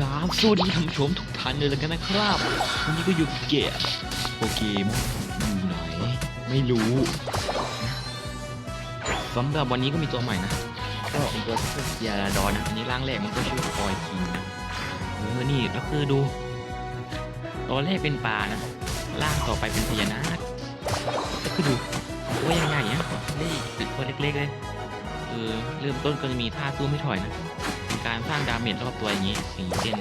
กราบสวัสดีท่านผู้ชมทุกท่านเลยแล้วกันนะครับ วันนี้ก็อยู่กับเกมโปเกมอนอยู่ไหน ไม่รู้สำหรับวันนี้ก็มีตัวใหม่นะ ก็เป็นตัวเซียราดอนนะ อันนี้ร่างแรกมันก็ชื่อคอยคิงนะเออนี่ก็คือดู ตอนแรกเป็นปลานะร่างต่อไปเป็นพญานาคก็คือดูตัวใหญ่ๆเนี่ยนี่เป็นตัวเล็กๆเลยเออเริ่มต้นก็จะมีท่าสู้ไม่ถอยนะ การสร้างดาเมจรอบตัวอย่างนี้อย่างเช่น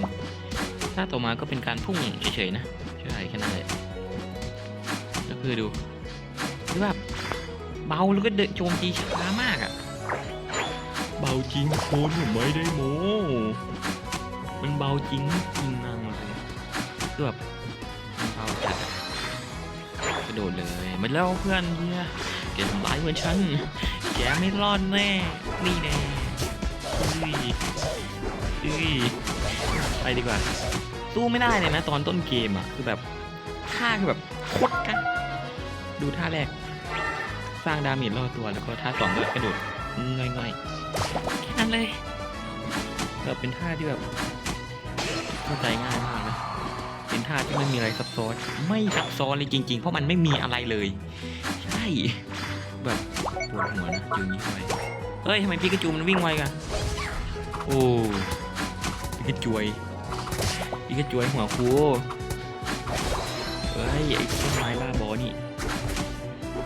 ถ้าต่อมาก็เป็นการพุ่งเฉยๆนะใช่แค่นั้นเลยก็คือดูคือแบบเบาแล้วก็เดนโจมตีช้ามากอะ่ะเบาจริงโคนผมไม่ได้โมมันเบาจริงจริงนางเลยคือแบบมันเบาจัดอะกระโดดเลยมาแล้วเพื่อนเฮียแกทำร้ายเหมือนฉันแกไม่รอดแน่นี่แน่ อุ้ยอุ้ยไปดีกว่า สู้ไม่ได้เลยนะ ตอนต้นเกมอะคือแบบท่าคือแบบโคตรกันดูท่าแรก สร้างดาเมจรอบตัวแล้วก็ท่าสองก็กระโดดง่อยๆแค่นั้นเลยแบบเป็นท่าที่แบบเข้าใจง่ายมากนะเป็นท่าที่ไม่มีอะไรซับซ้อนไม่ซับซ้อนเลยจริง ๆ เพราะมันไม่มีอะไรเลย ใช่แบบปวดหัวนะออย่นี้ทำไมเฮ้ยทำไมพี่กระจูมันวิ่งไวกัน โอ้ปิกาจวยปิกาจวยหัวคูเฮ้ยไอ้ต้นไม้บ้าบอนี่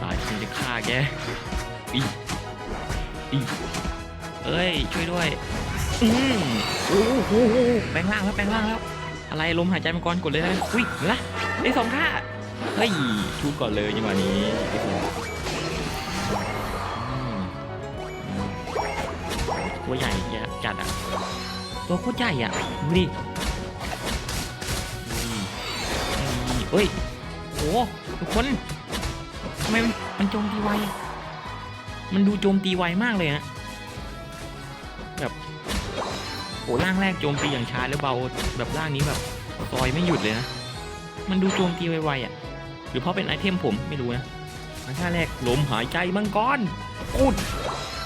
ตายฉันจะฆ่าแกอีอีเอ้ยช่วยด้วยอืมโอ้โหแปลงร่างแล้วแปลงร่างแล้ว อะไรลมหายใจมังกรกดเลยนะอุ้ยนละได้สองท่าเฮ้ยชูก่อนเลยจังหวะนี้ ตัวใหญ่จัดอะ ตัวโคตรใหญ่อะดูดิเฮ้ยโหทุกคนทำไมมันมันโจมตีไว มันดูโจมตีไวมากเลยนะแบบโหร่างแรกโจมตีอย่างช้าแล้วเบาแบบร่างนี้แบบซอยไม่หยุดเลยนะ มันดูโจมตีไวๆอะ หรือเพราะเป็นไอเทมผมไม่รู้นะอันท่าแรกลมหายใจมังกรอุด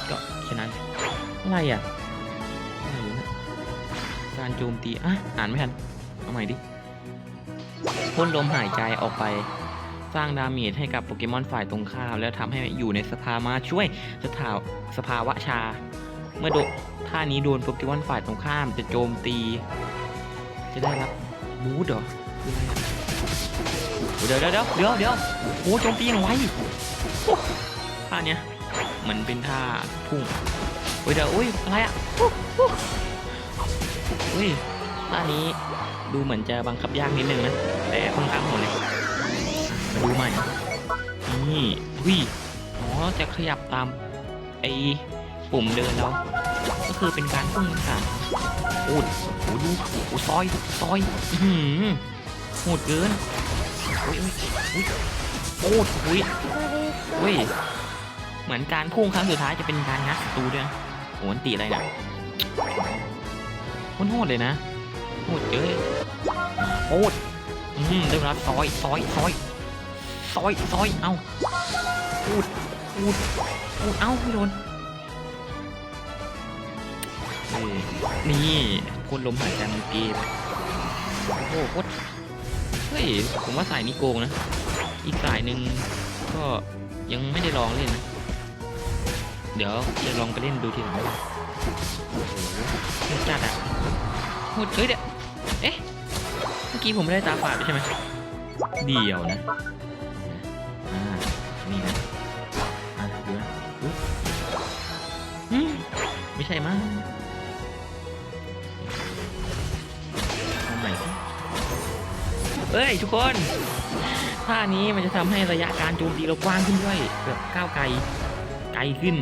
ก็แค่นั้น อะไรอะอะไรวะเนี่ยการโจมตีอะอ่านไม่ทัน เอาใหม่ดิพ่นลมหายใจออกไป สร้างดาเมจให้กับโปเกมอนฝ่ายตรงข้าม แล้วทำให้อยู่ในสภามาช่วยสถาสภาวะชา เมื่อโดท่านี้โดนโปเกมอนฝ่ายตรงข้ามจะโจมตี จะได้รับบูสต์เหรอเดี๋ยวเดี๋ยวเดี๋ยวเดี๋ยวเดี๋ยวโอ้โจมตีอย่างไวท่าเนี้ยมันเป็นท่าพุ่ง เฮ้ยเดี๋ยวอุ้ยอะไรอะอุ้ยท่านี้ดูเหมือนจะบังคับยากนิดนึงนะ แต่ค่อนข้างโหดเลยมาดูใหม่ นี่วิอ๋อจะขยับตามไอ้ปุ่มเดินเราก็คือเป็นการพุ่งค่ะโอ้ดโอ้ดูโอ้ซอยซอยอื้อหือโหดเกินโอ้ยโอ้ยโอ้ยโอ้ดโอ้ยโอ้ยเหมือนการพุ่งครั้งสุดท้ายจะเป็นการงัดตูด้วยนะ โอ้มันตีอะไรเนี่ยโคตรโหดเลยนะโหดเยอะโหดอืมได้เวลาซอยซอยซอยซอยซอยเอาพูดพูดพูดเอ้าไม่โดนเอ้ยนี่พ่นลมหายใจมันเกมโอ้โหโคตรเฮ้ย ผมว่าสายนี้โกงนะ อีกสายหนึ่งก็ยังไม่ได้ลองเล่นนะ เดี๋ยวจะลองไปเล่นดูทีหลังว่าโอ้โหโหดจัดอะหมดเฮ้ยเดี๋ยวเอ๊ะ เมื่อกี้ผมไม่ได้ตาฝาดไปใช่ไหมเดียวนะอ่านี่นะอะดูนะอุ๊ยอืมไม่ใช่มั้งเอาใหม่สิเฮ้ยทุกคนท่านี้มันจะทำให้ระยะการโจมตีเรากว้างขึ้นด้วยแบบก้าวไกลไกลขึ้น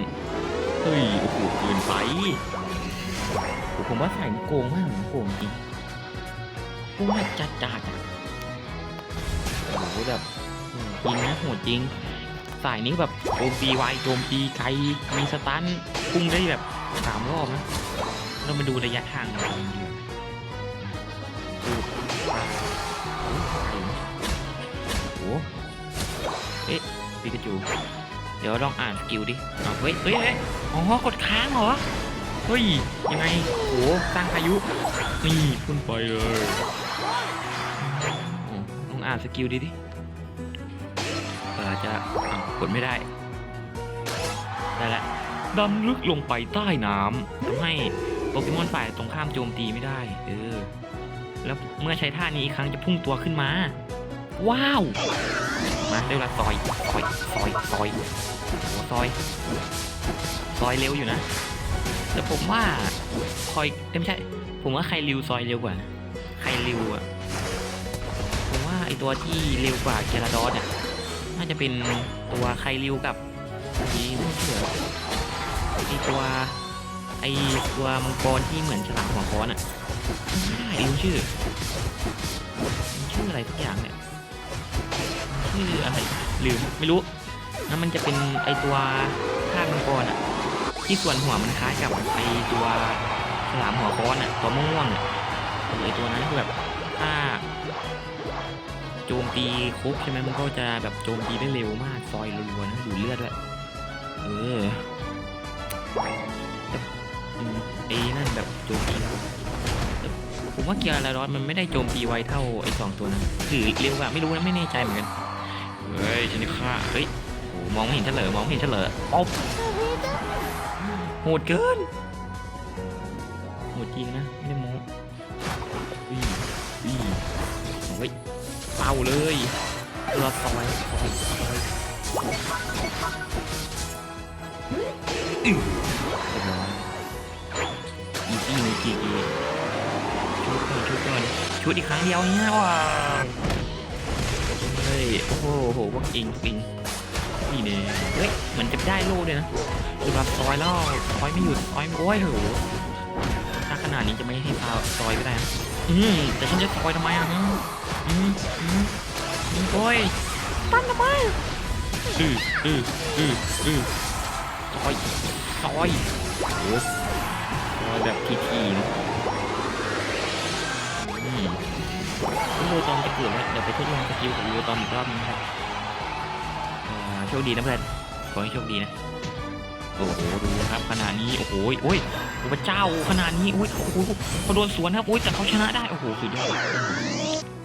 เฮ้ยโอ้โหเกินไปผมว่าใส่นี่โกงมากโกงจริงโกงแบบจัดจัดๆอะโอ้โหแบบจริงนะโหดจริงสายนี้แบบโจมตีไวโจมตีไกลมีสตันพุ่งได้แบบสามรอบนะเรามาดูระยะทางกันดีกว่าโอ้โหเอ๊ะปิกาจู เดี๋ยวลองอ่านสกิลดิอ้าเฮ้ยเฮ้ยเฮ้ยอ๋อกดค้างเหรอ เฮ้ย ยังไงโหสร้างพายุ นี่พุ่นไปเลยอ๋อลองอ่านสกิลดิดิเออจะอ้าวกดไม่ได้ ได้ละดำลึกลงไปใต้น้ำทำให้โปเกมอนฝ่ายตรงข้ามโจมตีไม่ได้ เออ แล้วเมื่อใช้ท่านี้อีกครั้งจะพุ่งตัวขึ้นมา ว้าว มาได้เวลาซอยซอยซอยซอยโอ้ซอย ซอยเร็วอยู่นะ แต่ผมว่าคอยเอ้ยไม่ใช่ ผมว่าใครริวซอยเร็วกว่านะใครริวอะผมว่าไอตัวที่เร็วกว่าเจราดอสอะ น่าจะเป็นตัวใครริวกับไอ้ไม่เชื่อไอตัวไอตัวมังกรที่เหมือนฉลามหัวค้อนอะไม่ได้ริวชื่อมันชื่ออะไรทุกอย่างเนี่ย ชื่ออะไรลืมไม่รู้นั่นมันจะเป็นไอตัวธาตุมังกรอะ ที่ส่วนหัวมันคล้ายกับไอตัวฉลามหัวค้อนอะตัวม่วงๆอะไอตัวนั้นคือแบบถ้าโจมตีครบใช่ไหมมันก็จะแบบโจมตีได้เร็วมากซอยรัวๆนะดูเลือดด้วยเออไอ้นั่นแบบโจมตีผมว่าเกียร์ลาร้อสมันไม่ได้โจมตีไวเท่าไอ้สองตัวนั้นหรือเร็วอะไม่รู้นะไม่แน่ใจเหมือนกัน เฮ้ยชนิค่าเฮ้ยโหมองไม่เห็นเฉลยมองไม่เห็นเฉลยอ๊อบโหดเกินโหดจริงนะไม่ได้โม้อุ้ยอุ้ยเอาวเป่าเลยเรือซอยซอยซอยเรียบร้อยอีซี่มีกี่กี่ชุดก่อนชุดก่อนชุดอีกครั้งเดียวเนี่ยว้าว ย โอ้โหโอ้โหพวกอิงปิงนี่เนี่ยเฮ้ย เหมือนจะได้โล่ด้วยนะคือแบบซอยแล้วซอยไม่หยุดซอยไม่โอ้ยเหอะถ้าขนาดนี้จะไม่ให้ซาซอยก็ได้นะอืมแต่ฉันจะซอยทำไมอะอืมอืมอืมอืมโอ้ยตั้นทำไมอืออืออืออือซอยซอยโอ้ซอยแบบทีๆนะอืม ยูโรตอมจะเกิดแล้วเดี๋ยวไปทดลองสกิลกับยูโรตอมอีกรอบนึงครับโชคดีนะเพื่อนขอให้โชคดีนะโอ้โหดูครับขนาดนี้โอ้โหโอ้ยอ้พระเจ้าขนาดนี้โอ้ยโอ้โหเขาโดนสวนครับโอ้ยแต่เขาชนะได้โอ้โหสุดยอด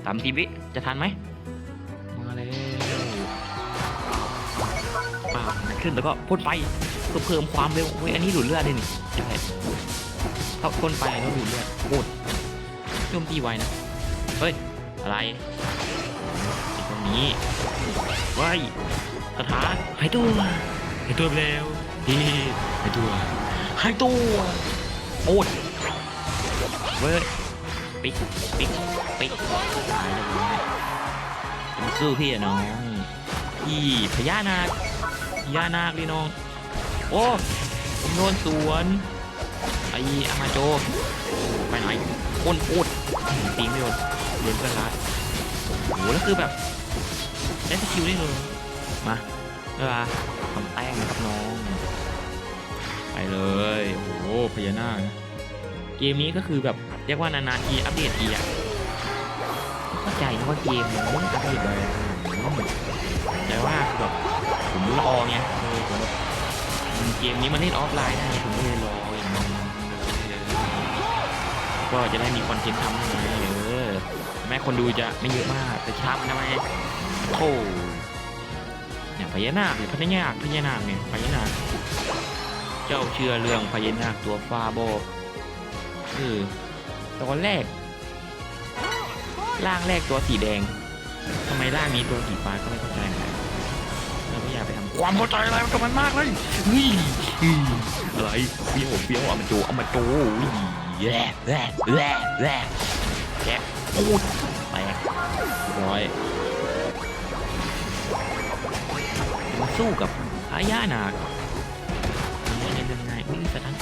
สามทีวิจะทันไหมมาแล้วป้าขึ้นแล้วก็พ่นไปเพื่อเพิ่มความเร็วโอ้ยอันนี้ดูดเลือดเลยนี่ใช่ถ้าพ่นไปแล้วดูดเลือดโคตรโจมตีไวนะ เฮ้ย อะไรตรงนี้ไว้ยกระถาหายตัวหายตัวไปแล้วพี่หายตัวหายตัวโอ้ยเว้ยปิ๊กปิ๊กปิ๊กตายแล้วมาสู้พี่อะน้องพี่พญานาคพญานาคเลยน้อง โอ้ผมโดนสวนไอ้อามาโจ ไปไหนพ่นพูดตีไม่โดน เรียนเพื่อนรักโอ้โหแล้วคือแบบได้สกิลได้เลยมาเวลาทำแต้มนะครับน้อง ไปเลยโอ้โหพญานาคเกมนี้ก็คือแบบเรียกว่านานๆทีอัปเดตทีอะก็เข้าใจนะว่าเกมมันไม่อัปเดตเลยแต่ว่าแบบผมรอไงเออผมแบบเกมนี้มันเล่นออฟไลน์ได้ผมก็เลยรออย่างนั้นก็จะได้มีคอนเทนต์ทำยังไงเออ แม้คนดูจะไม่เยอะมาก แต่ช้ำนะแม่โอ้เนี่ยพญานาคหรือพญานาคพญานาคเนี่ยพญานาคเจ้าเชื่อเรื่องพญานาคตัวฟาโบคือตอนแรกร่างแรกตัวสีแดงทำไมร่างนี้ตัวสีฟ้าก็ไม่เข้าใจเหนกันเราไม่อยากไปทำความเข้าใจอะไรกับมันมากเลยเฮ้ยเฮ้ยอะไรเฟี้ยวเฟี้ยวเอามาโจเอามาโจแย่แย่แย่แย่ โอ้ยแตกร้อยมาสู้กับอาญานาคยังไงยังไงวิ่สะทั้ง